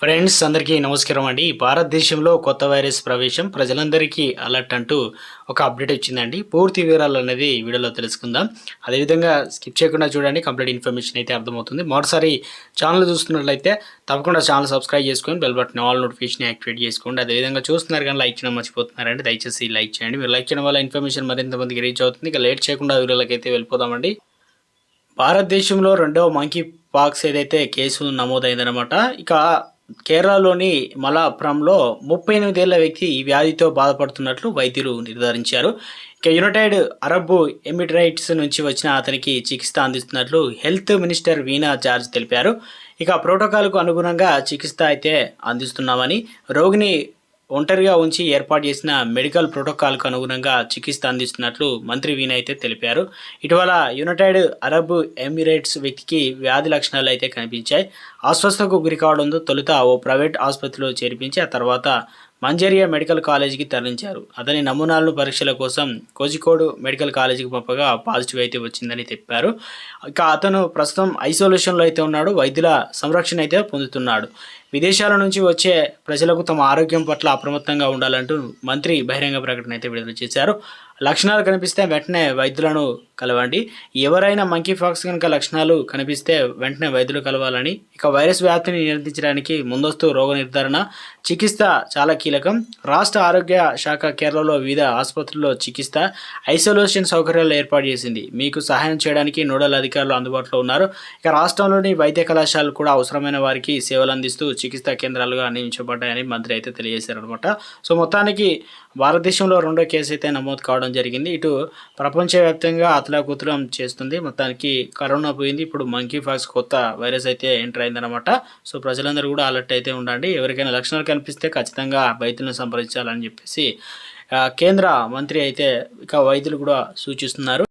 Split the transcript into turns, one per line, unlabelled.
Friends అందరికీ నమస్కారం అండి. భారతదేశంలో కొత్త వైరస్ ప్రవేశం ప్రజలందరికీ అలర్ట్ అంటూ ఒక అప్డేట్ వచ్చిందండి. పూర్తి వివరాలు అనేది వీడియోలో తెలుసుకుందాం. అదేవిధంగా స్కిప్ చేయకుండా చూడండి. కంప్లీట్ ఇన్ఫర్మేషన్ అయితే అర్థమవుతుంది. మరోసారి ఛానల్ చూస్తున్నట్లయితే తప్పకుండా ఛానల్ సబ్స్క్రైబ్ చేసుకొని bell button all notification activate చేసుకోండి. అదేవిధంగా చూస్తున్నారు కానీ లైక్ చేయడం మర్చిపోతున్నారండి. దయచేసి లైక్ చేయండి. మీరు లైక్ చేయడం వల్ల ఇన్ఫర్మేషన్ మరింత మందికి రీచ్ అవుతుంది. ఇక లేట్ చేయకుండా వీడియోలకి అయితే వెళ్ళిపోదామండి. భారతదేశంలో రెండవ మంకీ పాక్స్ ఏదైతే కేసు నమోదైందనమాట ఇక కేరళలోని మలాపురంలో ముప్పై ఎనిమిదేళ్ళ వ్యక్తి ఈ వ్యాధితో బాధపడుతున్నట్లు వైద్యులు నిర్ధారించారు. ఇక యునైటెడ్ అరబ్ ఎమిరేట్స్ నుంచి వచ్చిన అతనికి చికిత్స అందిస్తున్నట్లు హెల్త్ మినిస్టర్ వీనా జార్జ్ తెలిపారు. ఇక ప్రోటోకాల్కు అనుగుణంగా చికిత్స అయితే అందిస్తున్నామని రోగిని ఒంటరిగా ఉంచి ఏర్పాటు చేసిన మెడికల్ ప్రోటోకాల్కు అనుగుణంగా చికిత్స అందిస్తున్నట్లు మంత్రి వీణ అయితే తెలిపారు. ఇటీవల యునైటెడ్ అరబ్ ఎమిరేట్స్ వ్యక్తికి వ్యాధి లక్షణాలు అయితే కనిపించాయి. అస్వస్థకు గురి కావడంతో తొలుత ఓ ప్రైవేట్ ఆసుపత్రిలో చేర్పించి ఆ తర్వాత మంజేరియా మెడికల్ కాలేజీకి తరలించారు. అతని నమూనాలను పరీక్షల కోసం కోజికోడ్ మెడికల్ కాలేజీకి పంపగా పాజిటివ్ అయితే వచ్చిందని చెప్పారు ఇక అతను ప్రస్తుతం ఐసోలేషన్లో అయితే ఉన్నాడు. వైద్యుల సంరక్షణ అయితే పొందుతున్నాడు. విదేశాల నుంచి వచ్చే ప్రజలకు తమ ఆరోగ్యం పట్ల అప్రమత్తంగా ఉండాలంటూ మంత్రి బహిరంగ ప్రకటన అయితే విడుదల చేశారు. లక్షణాలు కనిపిస్తే వెంటనే వైద్యులను కలవండి. ఎవరైనా మంకీ ఫాక్స్ కనుక లక్షణాలు కనిపిస్తే వెంటనే వైద్యులు కలవాలని ఇక వైరస్ వ్యాప్తిని నియంత్రించడానికి ముందస్తు రోగ నిర్ధారణ చికిత్స చాలా కీలకం. రాష్ట్ర ఆరోగ్య శాఖ కేరళలో వివిధ ఆసుపత్రుల్లో చికిత్స ఐసోలేషన్ సౌకర్యాలు ఏర్పాటు చేసింది. మీకు సహాయం చేయడానికి నోడల్ అధికారులు అందుబాటులో ఉన్నారు. ఇక రాష్ట్రంలోని వైద్య కళాశాలలు కూడా అవసరమైన వారికి సేవలు అందిస్తూ చికిత్సా కేంద్రాలుగా నియమించబడ్డాయని మంత్రి అయితే తెలియజేశారనమాట సో మొత్తానికి భారతదేశంలో రెండో కేసు అయితే నమోదు కావడం జరిగింది. ఇటు ప్రపంచవ్యాప్తంగా అతలాకుతలం చేస్తుంది. మొత్తానికి కరోనా పోయింది. ఇప్పుడు మంకీ ఫాక్స్ కొత్త వైరస్ అయితే ఎంటర్ అయిందనమాట సో ప్రజలందరూ కూడా అలర్ట్ అయితే ఉండండి. ఎవరికైనా లక్షణాలు కనిపిస్తే ఖచ్చితంగా వైద్యులను సంప్రదించాలని చెప్పేసి కేంద్ర మంత్రి అయితే ఇక వైద్యులు కూడా సూచిస్తున్నారు.